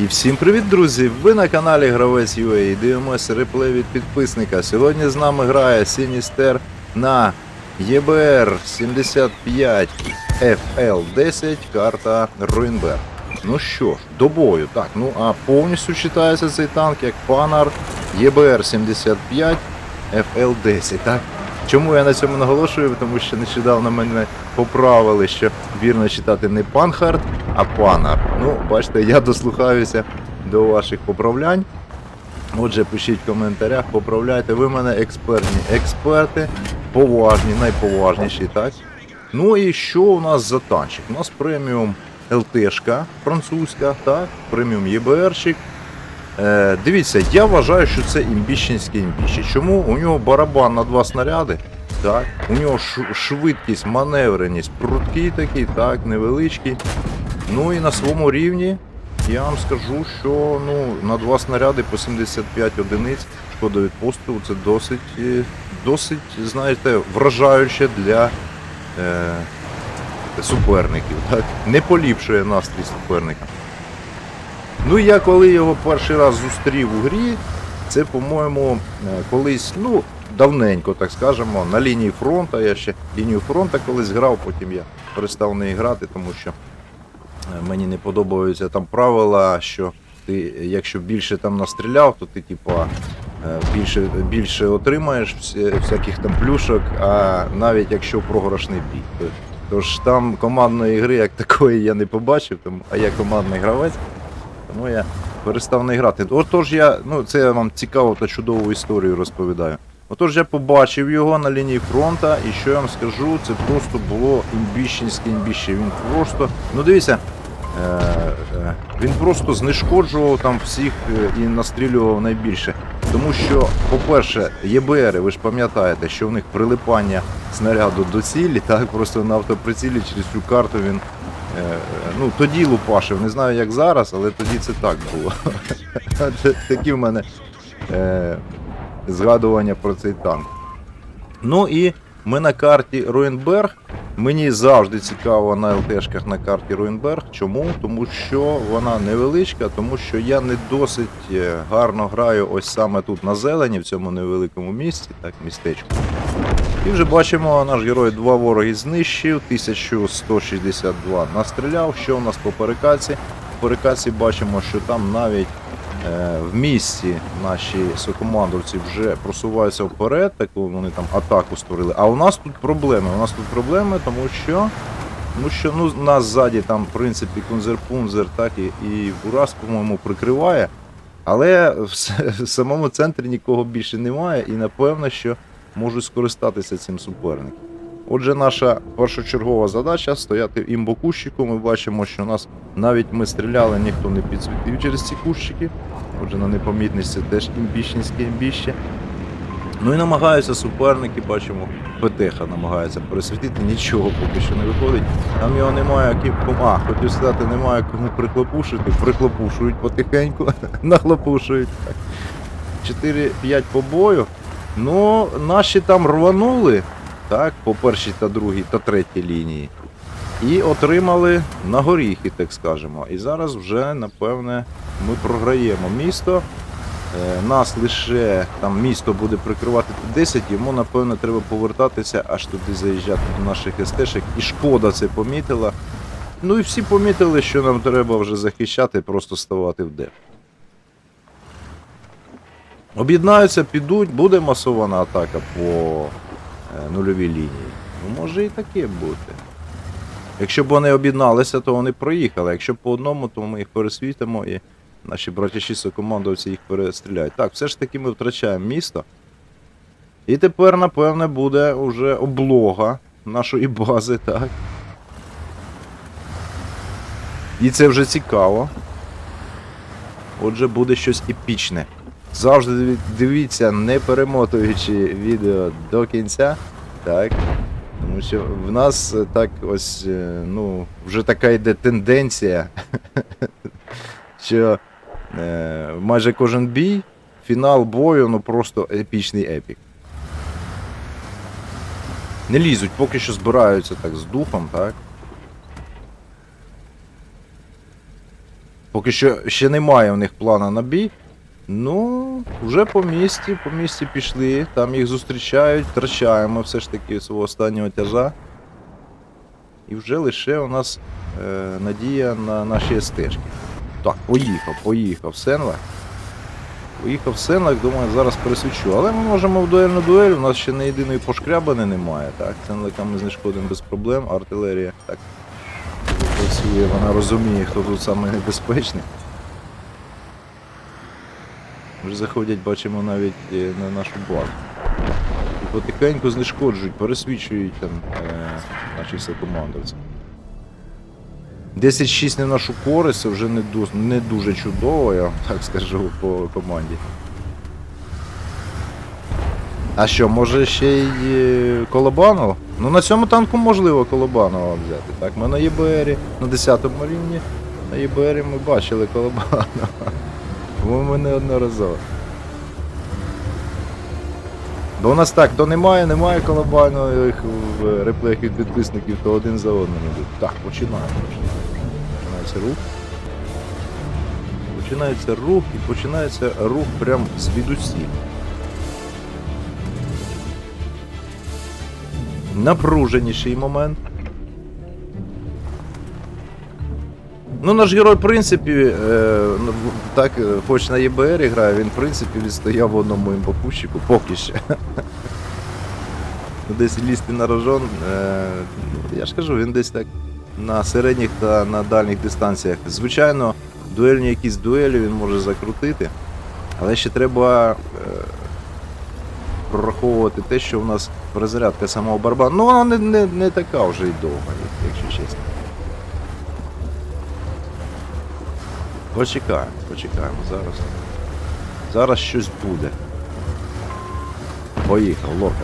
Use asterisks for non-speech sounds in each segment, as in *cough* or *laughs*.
І всім привіт, друзі! Ви на каналі Гравець UA дивимося реплей від підписника. Сьогодні з нами грає Сіністер на ЄБР 75 FL10 карта Руінберг. Ну що ж, до бою. Так, ну а повністю читається цей танк як Панар ЄБР 75 FL10, так? Чому я на цьому наголошую? Тому що нещодавно мене поправили, що вірно читати не Панхард, а Панар. Ну, бачите, я дослухаюся до ваших поправлянь. Отже, пишіть в коментарях, поправляйте. Ви мене експертні експерти, поважні, найповажніші, так? Ну і що у нас за танчик? У нас преміум ЛТшка французька, так, преміум ЄБРщик. Е, дивіться, я вважаю, що це імбіщенське імбіще. Чому? У нього барабан на два снаряди, так, у нього швидкість, маневреність, пруткий такий, так, невеличкий. Ну і на своєму рівні я вам скажу, що ну, на два снаряди по 75 одиниць шкода від пострілу це досить, е, досить, знаєте, вражаюче для е, суперників. Так? Не поліпшує настрій суперника. Ну, я коли його перший раз зустрів у грі, це, по-моєму, е, колись, ну, давненько, так скажемо, на лінії фронту. Я ще лінію фронту колись грав, потім я перестав не грати, тому що е, мені не подобаються там правила, що ти, якщо більше там настріляв, то ти, типа, е, більше, більше отримаєш всяких там плюшок, а навіть якщо програшний бій. Тож там командної гри як такої я не побачив, тому, а я командний гравець. Тому я перестав не грати. Отож я, ну це я вам цікаву та чудову історію розповідаю. Отож я побачив його на лінії фронта, і що я вам скажу, це просто було імбіщенське імбіще. Він просто, ну дивіться, е, е, він просто знешкоджував там всіх е, і настрілював найбільше. Тому що, по-перше, ЄБРи, ви ж пам'ятаєте, що в них прилипання снаряду до цілі, так, просто на автоприцілі через цю карту він ну, тоді лупашив, не знаю як зараз, але тоді це так було. *laughs* Такі в мене е, згадування про цей танк. Ну і ми на карті Руенберг. Мені завжди цікаво на ЛТшках на карті Руенберг. Чому? Тому що вона невеличка, тому що я не досить е, гарно граю ось саме тут на зелені, в цьому невеликому місці, так, містечку. І вже бачимо, наш герой два вороги знищив, 1162 настріляв. Що у нас по перекаці? По перекаці бачимо, що там навіть е, в місті наші сокомандовці вже просуваються вперед, таку вони там атаку створили. А у нас тут проблеми. У нас тут проблеми, тому що. Тому що ну, нас ззаді там, в принципі, Кунзер-Пунзер, так і, і Бурас, по-моєму, прикриває. Але в, в самому центрі нікого більше немає, і напевно, що можуть скористатися цим суперником. Отже, наша першочергова задача стояти в імбокущику. Ми бачимо, що нас навіть ми стріляли, ніхто не підсвітив через ці кущики. Отже, на непомітність це теж імбіщенське імбіще. Ну і намагаються суперники, бачимо, ПТХ намагається пересвітити, нічого поки що не виходить. Там його немає ким. А, хотів сказати, немає кому прихлопушити, прихлопушують потихеньку, *laughs* нахлопушують. 4-5 по бою. Ну, наші там рванули, так, по першій та другій та третій лінії. І отримали на горіхи, так скажемо. І зараз вже, напевне, ми програємо місто. Е, Нас лише там місто буде прикривати 10, йому, напевно, треба повертатися аж туди заїжджати до наших естешек. І шкода це помітила. Ну і всі помітили, що нам треба вже захищати, просто ставати в деп. Об'єднаються, підуть, буде масована атака по е, нульовій лінії. Ну, може і таке бути. Якщо б вони об'єдналися, то вони проїхали. Якщо по одному, то ми їх пересвітимо і наші братіші сокомандовці їх перестріляють. Так, все ж таки ми втрачаємо місто. І тепер, напевне, буде вже облога нашої бази, так. І це вже цікаво. Отже, буде щось епічне. Завжди дивіться, не перемотуючи відео до кінця. Так. Тому що в нас так ось, е, ну, вже така йде тенденція, *laughs* що е, майже кожен бій, фінал бою, ну просто епічний епік. Не лізуть, поки що збираються так з духом, так? Поки що ще немає в них плана на бій. Ну, вже по місті, по місті пішли, там їх зустрічають, втрачаємо все ж таки свого останнього тяжа. І вже лише у нас е, надія на наші стежки. Так, поїхав, поїхав Сенлак. Поїхав Сенлак, думаю, зараз пересвічу. Але ми можемо в дуельну дуель, у нас ще не єдиної пошкрябани немає. Так, Сенлака ми знешкодимо без проблем, артилерія так працює, вона розуміє, хто тут саме. Вже заходять, бачимо навіть е, на нашу базу. І потихеньку знешкоджують, пересвічують там е, наші все командовці. 10-6 не нашу користь, це вже не, ду- не дуже чудово, я вам так скажу по команді. А що, може ще й е, Колобанов? Ну на цьому танку можливо Колобанова взяти. Так, ми на ЄБРі, на 10 рівні, на ЄБРі ми бачили Колобанова. Ми неодноразово. У нас так, то немає, немає колобанових в реплеях від підписників, то один за одним ідуть. Так, починаємо. Починається рух. Починається рух і починається рух прям звідусіль. Напруженіший момент. Ну, наш герой, в принципі, е, ну, так, е, хоч на ЄБР грає, він, в принципі, відстояв одному імпопущику, поки ще. *laughs* Десь лізти на рожон, е, я ж кажу, він десь так на середніх та на дальніх дистанціях. Звичайно, дуельні якісь дуелі він може закрутити, але ще треба е, прораховувати те, що в нас перезарядка самого барабану. Ну, вона не, не, не така вже й довга, якщо чесно. Почекаємо, почекаємо зараз. Зараз щось буде. Поїхав, лока.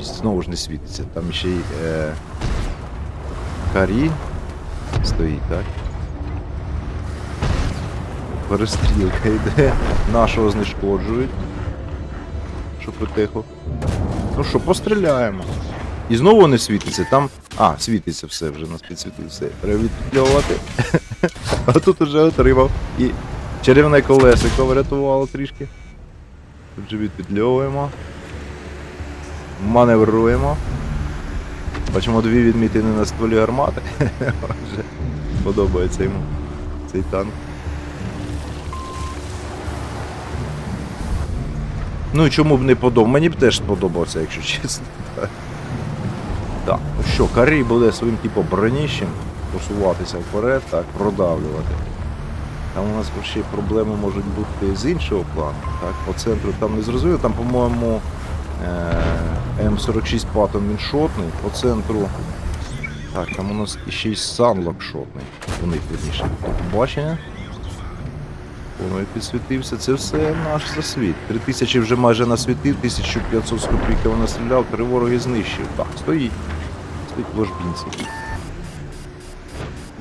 І знову ж не світиться. Там ще й е, Карі стоїть, так? Перестрілка йде. Нашого знешкоджують. Що потихо. Ну що, постріляємо. І знову не світиться. Там. А, світиться все, вже нас підсвітили все. Треба відпітлювати. А тут уже отримав. І чарівне колесико врятувало трішки. Тут же відпетльовуємо. Маневруємо. Бачимо дві відмітини на стволі гармати. *laughs* Вже подобається йому цей танк. Ну і чому б не подобав? Мені б теж сподобався, якщо чесно. Так, ну що, Карій буде своїм типу броніщем посуватися вперед, так, продавлювати. Там у нас ще проблеми можуть бути з іншого плану. Так, по центру там не зрозуміло, там, по-моєму, е, М46 Паттон він шотний, по центру. Так, там у нас ще й Санлок шотний. У них. До побачення. Воно і підсвітився. Це все наш засвіт. 3000 вже майже насвітив, 1500 з копійками настріляв, три вороги знищив. Так, стоїть. Стоїть в ложбінці.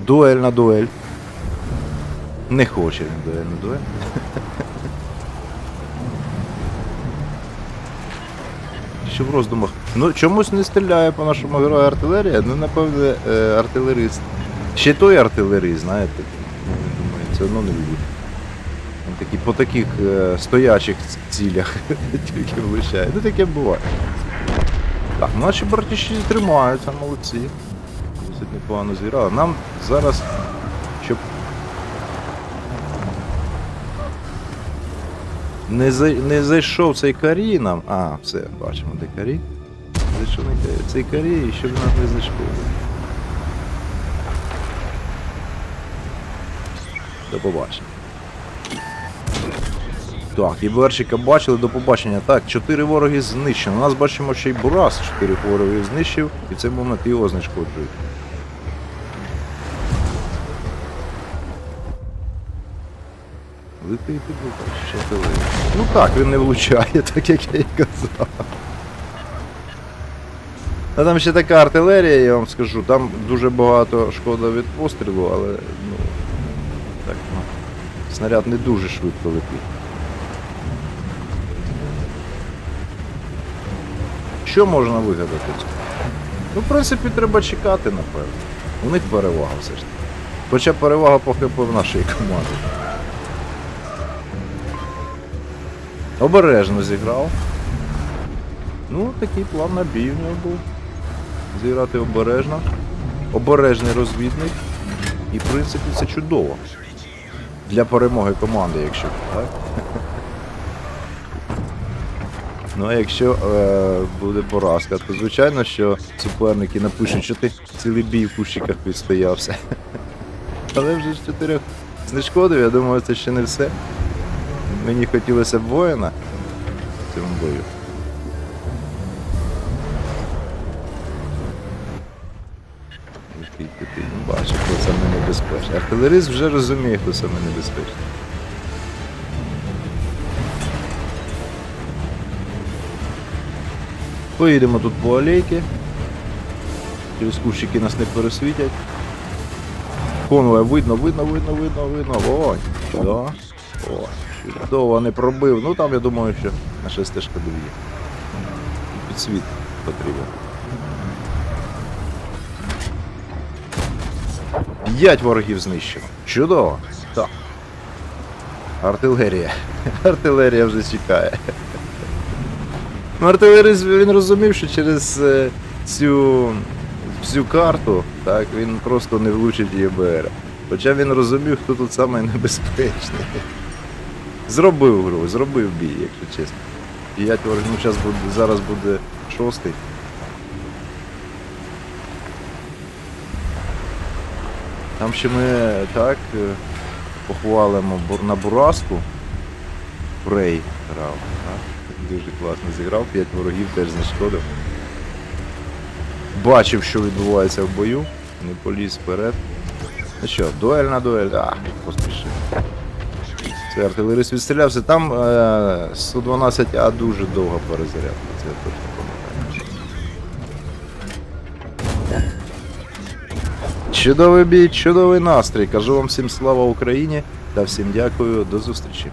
Дуель на дуель. Не хоче він дуель на дуель. *laughs* Ще в роздумах. Ну, чомусь не стріляє по нашому герою артилерія, ну напевне е, артилерист. Ще той артилеріст, знаєте. Ну, я думаю, це одно не любить. Він такий по таких е, стоячих цілях *laughs* тільки влучає. Ну таке буває. Так, наші братіші тримаються, молодці. Непогано зіграли. Нам зараз, щоб не, не зайшов цей карі нам. А, все, бачимо, де карі. Зайшов. Цей карі, і щоб нас не зайшов. До побачення. Так, і Берчика бачили до побачення. Так, чотири вороги знищено. У нас бачимо ще й Бурас чотири вороги знищив, і в цей момент його знешкоджують. Летить теле. Ну так, він не влучає, *laughs* так як я і казав. А там ще така артилерія, я вам скажу, там дуже багато шкода від пострілу, але ну. Так, ну. Снаряд не дуже швидко летить. Що можна вигадати? Ну, в принципі, треба чекати, напевно. У них перевага все ж таки. Хоча перевага по ХП в нашій команді. Обережно зіграв. Ну, такий план на бій в нього був. Зіграти обережно. Обережний розвідник. І в принципі це чудово. Для перемоги команди, якщо так. Ну а якщо е, буде поразка, то звичайно, що суперники напишуть, що ти цілий бій в кущиках відстоявся. Але вже з чотирьох знешкодив, я думаю, це ще не все. Мені хотілося б воїна в цьому бою. Який ти, не бачиш, хто саме небезпечний. Артилерист вже розуміє, хто саме небезпечний. Поїдемо тут по алейки. Через кущики нас не пересвітять. Конвоя видно, видно, видно, видно, видно. Вогонь. Да. О, чудово не пробив. Ну там я думаю, що наша стежка довіє. Підсвіт потрібен. П'ять ворогів знищено. Чудово. Так. Артилерія. *laughs* Артилерія вже чекає. Ну, артилерист він розумів, що через е, цю всю карту так, він просто не влучить ЄБР. Хоча він розумів, хто тут небезпечний. Зробив гру, зробив бій, якщо чесно. П'ять ворогів, ну зараз буде, зараз буде шостий. Там ще ми так е, похвалимо на Бураску. Брей грав. Так? Дуже класно зіграв, п'ять ворогів теж знешкодив. Бачив, що відбувається в бою, не поліз вперед. Ну що, дуель на дуель, а, поспішив. Це артилерист відстрілявся. Там е, 112А дуже довга перезарядка, це я точно пам'ятаю. Чудовий бій, чудовий настрій. Кажу вам всім слава Україні та всім дякую, до зустрічі.